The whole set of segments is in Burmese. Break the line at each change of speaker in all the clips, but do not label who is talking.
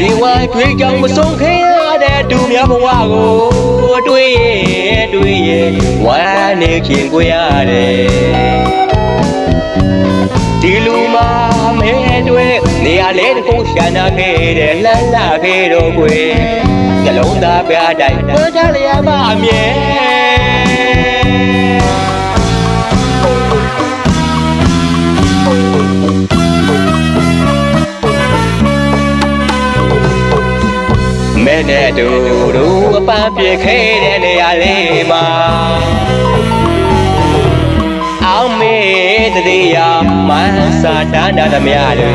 တရားဒီဝိုင်းတွေးကြောင်မဆုံးခင်ရတဲ့သူများဘဝကိုတွေးရဲ့တွေးရဲ့ဝမ်းနေခင်ကိုရတယ်ဒီလူမမဲတွေနေရာလေးတစ်ခုရှာနာခဲ့တဲ့လှမ်းလာခဲ့တော့ကွယ်နှလုံးသားပြတိုင်းဝမ်းကြလျာမအမြဲ မဲနဲ့တူတူအပန်းပြေခဲတဲ့နေရာလေးမှာအောင်မေတတိယမဆာတန္တသမြတွေ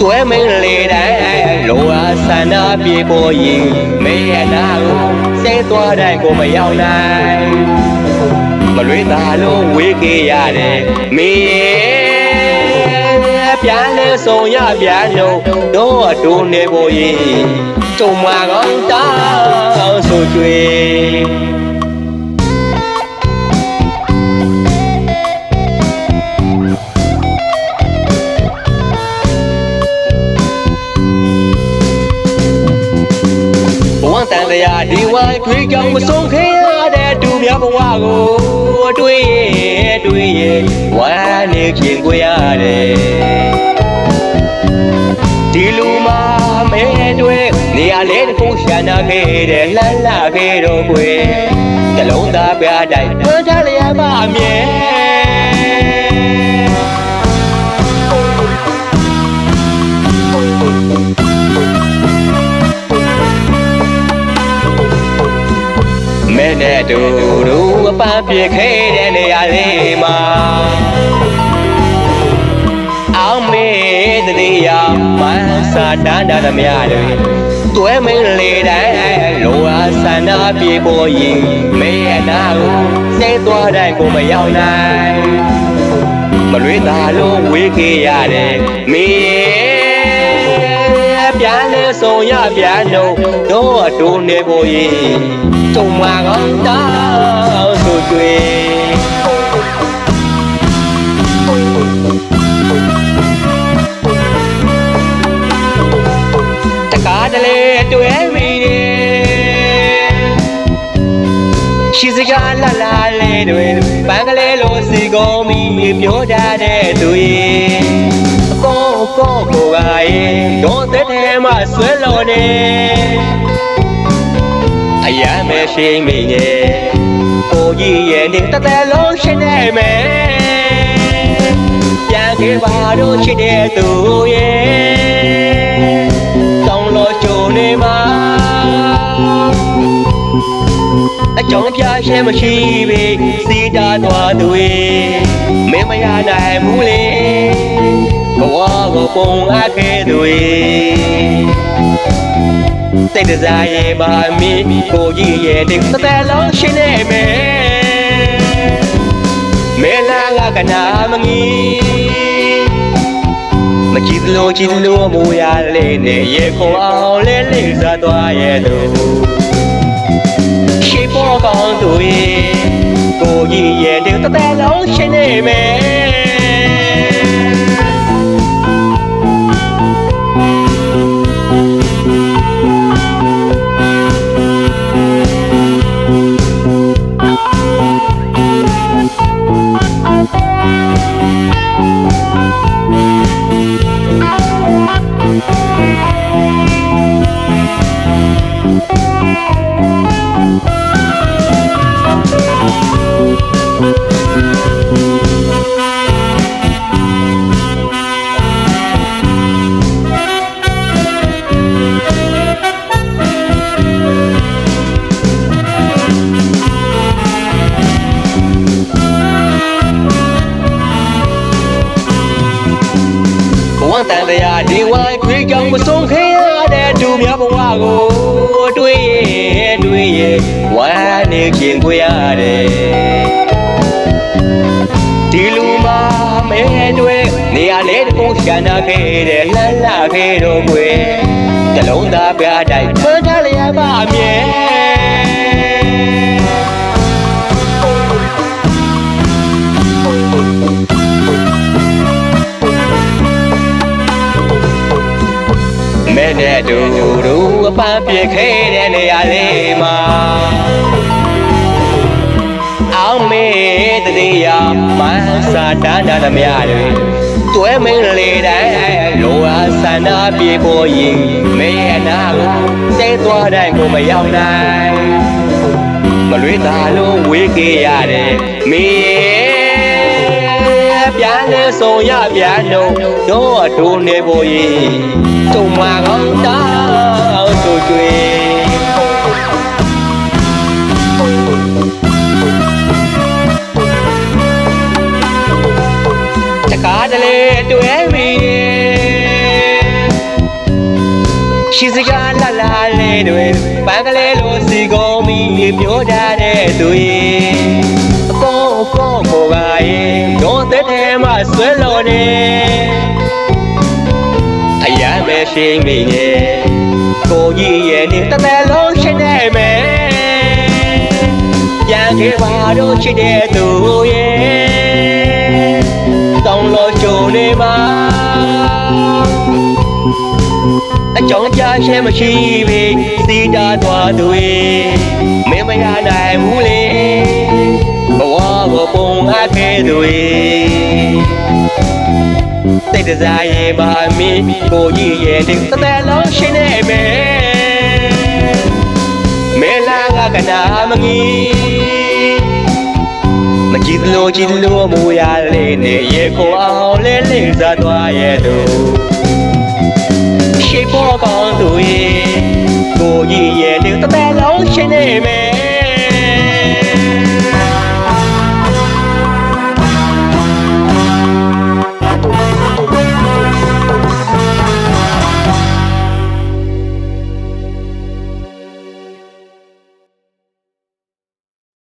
တွဲမင်းလေးတိုင်းလောအဆန္ဒပြေပေါ်ရင်မေရနာကိုစိတ်သွားတိုင်းကိုမရောက်နိုင်မလွေးတာလို့ဝေးခဲ့ရတယ်မေပြ န်လဲဆုံးရပြန်လို့တော့အတူနေပေါ်ရင်ကြုံမှာကောင်းတောင်းဆိုကြွေဘဝတန်တရားဒီဝိုင်းတွေးကြောင်မဆုံးခင်ရတဲ့သူများဘဝကိုတွေးရဲ့တွေးရဲ့ဝမ်းနေခင်ကိုရတယ် တွေနေရာလေးတစ်ခုရှာနာခဲ့တဲ့လှမ်းလာခဲ့တော့ကွယ်နှလုံးသားပြတိုင်းထွန်းထားလျာမအမြဲမဲနဲ့တူတူအပန်းပြေခဲ့တဲ့နေရာလေးမှာ တတိယမဆာတန္တသမြတွေတွဲမင်းလေးတိုင်းလောအဆန္ဒပြေပေါ်ရင်မေရနာကိုစိတ်သွားတိုင်းကိုမရောက်နိုင်မလွေးတာလို့ဝေးခဲ့ရတယ်မေပြန်လဲဆုံးရပြန်တော့တော့အတူနေပေါ်ရင်ကြုံမှာကောင်းတောင်းဆိုကြွေ ကုန်ပြီးပြောတတ်တဲ့သူရဲ့အကောအကောကိုကရဲ့တော့တဲ့ထဲမှာဆွဲလို့နေအရမ်းမရှိမိနေကိုကြီးရဲ့နေတသက်လုံးရှင်းနေမယ်ပြန်ခဲ့ပါတော့ချစ်တဲ့သူရဲ့တောင်းလို့ကြုံနေမှာအကြောင်းပြရှဲမရှိပေစီတာသွားသူေမင်းမ ရနိုင်ဘူးလေဘဝကိုပုံအပ်ခဲ့သူေတိတ်တစားရဲ့ပါမီကိုကြီးရဲ့တင်သတဲ့လုံးရှင်းနေမယ်မဲလာကကနာမငီမကြည့်လို့ကြည့်လို့မူရလေးနဲ့ရေခုံအောင်လဲလေးစားသွားရဲ့သူရှိပေါ်ကောင်းသူရဲ့ကိုကြီးရဲ့ တဲ့တတဲလုံးရှင်းနေမယ် တန်တရားဒီဝိုင်းတွေးကြောင်မဆုံးခင်ရတဲ့သူများဘဝကိုတွေးရဲ့တွေးရဲ့ဝမ်းနေခင်ကိုရတယ်ဒီလူမမဲတွေနေရာလေးတစ်ခုရှာနာခဲ့တဲ့လှမ်းလာခဲ့တော့ကွယ်နှလုံးသားပြတိုင်းထွန်းထားလျာမအမြဲ နဲ့တူတူအပန်းပြခဲတဲ့နေရာလေးမှာအောင်မေတတရားမဆာတန်းတာသမျှတွေတွဲမင်းလေးတိုင်းလောအဆန္ဒပြေပေါ်ရင်မေအနာကိုစိတ်သွားတိုင်းကိုမရောက်နိုင်မလွေးတာလို့ဝေးခဲ့ရတယ်မင်း ပြန်လဲဆုံးရပြန်တော့တော့အတူနေဖို့ရင်တုံမကောင်းတောင်းဆိုကြွေတကားတလေတွေ့ပြီရှိစကားလာလာလေးတွေပန်းကလေးလိုစီကုန်ပြီးပြောကြတဲ့သူရဲ့အကောအကောပေါ်ပါရဲ့တော့တဲ့ထဲမှာ ဆွဲလို့နေအရမ်းပဲရှိမိနေကိုကြီးရဲ့နေတသက်လုံးရှင်းနေမယ်ပြန်ခဲ့ပါတော့ချစ်တဲ့သူရဲ့တောင်းလို့ကြုံနေမှာအကြောင်းကြားရှင်းမရှိပေစီတာသွားသူရေမင်းမရနိုင်ဘူးလေဘဝကိုပုံအားခဲ့သူရေစိ တ်တစားရဲ့ပါမင်းကိုကြီးရဲ့တင်တသက်လုံးရှင်းနေမယ်မဲလာကကနာမကြီးမကြည့်လို့ကြည့်လို့မူရလေးနဲ့ရေကိုအောင်လေးလေးစားသွားရဲ့သူရှိဖို့ကောင်းသူရဲ့ကိုကြီးရဲ့ဒီတသက်လုံးရှင်းနေမယ်